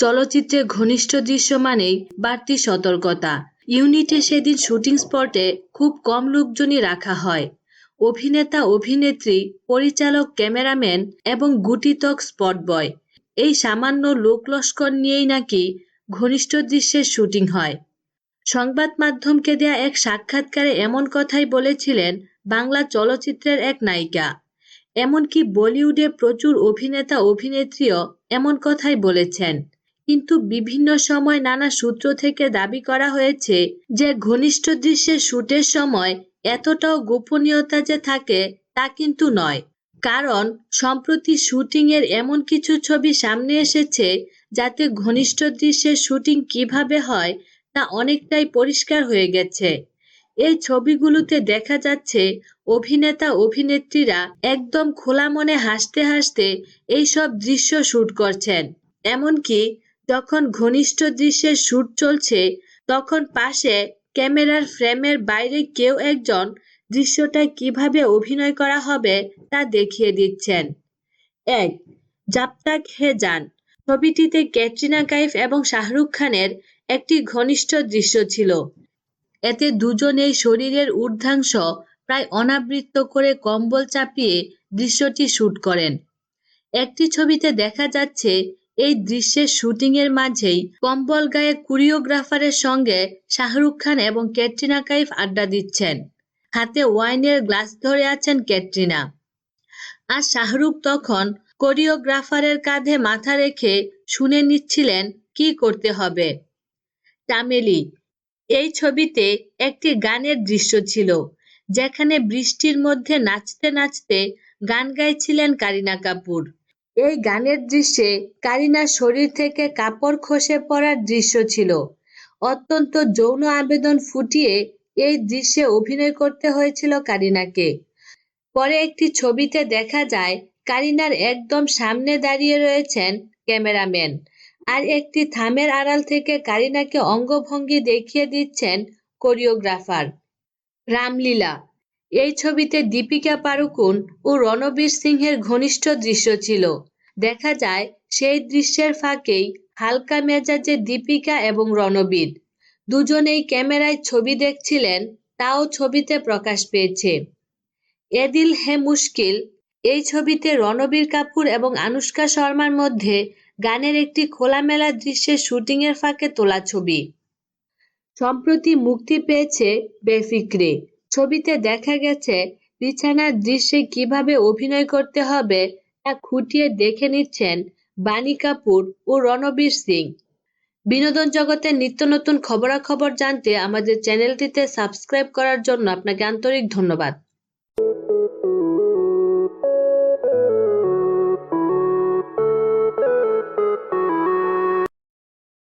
চলচ্চিত্রে ঘনিষ্ঠ দৃশ্য মানেই বাড়তি সতর্কতা। ইউনিটে সেদিন শুটিং স্পটে খুব কম লোকজনই রাখা হয়। অভিনেতা, অভিনেত্রী, পরিচালক, ক্যামেরাম্যান এবং গুটিতক স্পট বয়। এই সামান্য লোকলস্কর নিয়েই নাকি ঘনিষ্ঠ দৃশ্যের শুটিং হয়। সংবাদ মাধ্যমকে দেয়া এক সাক্ষাৎকারে এমন কথাই বলেছিলেন বাংলা চলচ্চিত্রের এক নায়িকা। এমনকি বলিউডে প্রচুর অভিনেতা, অভিনেত্রীও এমন কথাই বলেছেন। কিন্তু বিভিন্ন সময় নানা সূত্র থেকে দাবি করা হয়েছে যে ঘনিষ্ঠ দৃশ্যের শুটের সময় এতটাও গোপনীয়তা যে থাকে তা কিন্তু নয়। কারণ, সম্প্রতি শুটিং এর এমন কিছু ছবি সামনে এসেছে যাতে ঘনিষ্ঠ দৃশ্যের শুটিং কীভাবে হয় তা অনেকটাই পরিষ্কার হয়ে গেছে। এই ছবিগুলোতে দেখা যাচ্ছে অভিনেতা, অভিনেত্রীরা একদম খোলা মনে হাসতে হাসতে এইসব দৃশ্য শুট করছেন। এমনকি যখন ঘনিষ্ঠ দৃশ্যের শুট চলছে, তখন পাশে ক্যামেরার ফ্রেমের বাইরে কেউ একজন দৃশ্যটায় কীভাবে অভিনয় করা হবে তা দেখিয়ে দিচ্ছেন। এক, জাপতাক হে যান ছবিটিতে ক্যাটরিনা কাইফ এবং শাহরুখ খানের একটি ঘনিষ্ঠ দৃশ্য ছিল। এতে দুজনেই শরীরের ঊর্ধ্বাংশ প্রায় অনাবৃত করে কম্বল চাপিয়ে দৃশ্যটি শুট করেন। একটি ছবিতে দেখা যাচ্ছে এই দৃশ্যের শুটিং এর মাঝেই কম্বল গায়ে কোরিওগ্রাফারের সঙ্গে শাহরুখ খান এবং ক্যাটরিনা কাইফ আড্ডা দিচ্ছেন। হাতে ওয়াইনের গ্লাস ধরে আছেন ক্যাটরিনা। আর শাহরুখ তখন কোরিওগ্রাফারের কাঁধে মাথা রেখে শুনে নিচ্ছিলেন, কি করতে হবে? তামেলি, এই ছবিতে একটি গানের দৃশ্য ছিল, যেখানে বৃষ্টির মধ্যে নাচতে নাচতে গান গাইছিলেন কারিনা কাপুর। এই গানের দৃশ্যে কারিনার শরীর থেকে কাপড় খসে পড়ার দৃশ্য ছিল। অত্যন্ত যৌন আবেদন ফুটিয়ে এই দৃশ্যে অভিনয় করতে হয়েছিল কারিনাকে। পরে একটি ছবিতে দেখা যায়, কারিনার একদম সামনে দাঁড়িয়ে রয়েছেন ক্যামেরাম্যান আর একটি থামের আড়াল থেকে কারিনাকে অঙ্গভঙ্গি দেখিয়ে দিচ্ছেন কোরিওগ্রাফার রামলীলা। এই ছবিতে দীপিকা পাড়ুকোন ও রণবীর সিংহের ঘনিষ্ঠ দৃশ্য ছিল। দেখা যায়, সেই দৃশ্যের ফাঁকেই হালকা মেজাজে দীপিকা এবং রণবীর। দুজনেই ক্যামেরায় ছবি দেখছিলেন, তাও ছবিতে প্রকাশ পেয়েছে। এদিল হে মুশকিল, এই ছবিতে রণবীর কাপুর এবং আনুষ্কা শর্মার মধ্যে গানের একটি খোলামেলা দৃশ্যের শুটিংয়ের ফাঁকে তোলা ছবি। সম্প্রতি মুক্তি পেয়েছে বেফিক্রে। ছবিতে দেখা গেছে, বিছানার দৃশ্যে কীভাবে অভিনয় করতে হবে খুঁটিয়ে দেখে নিচ্ছেন বাণী কাপুর ও রণবীর সিং। বিনোদন জগতের নিত্য নতুন খবরাখবর জানতে আমাদের চ্যানেলটিতে সাবস্ক্রাইব করার জন্য আপনাকে আন্তরিক ধন্যবাদ।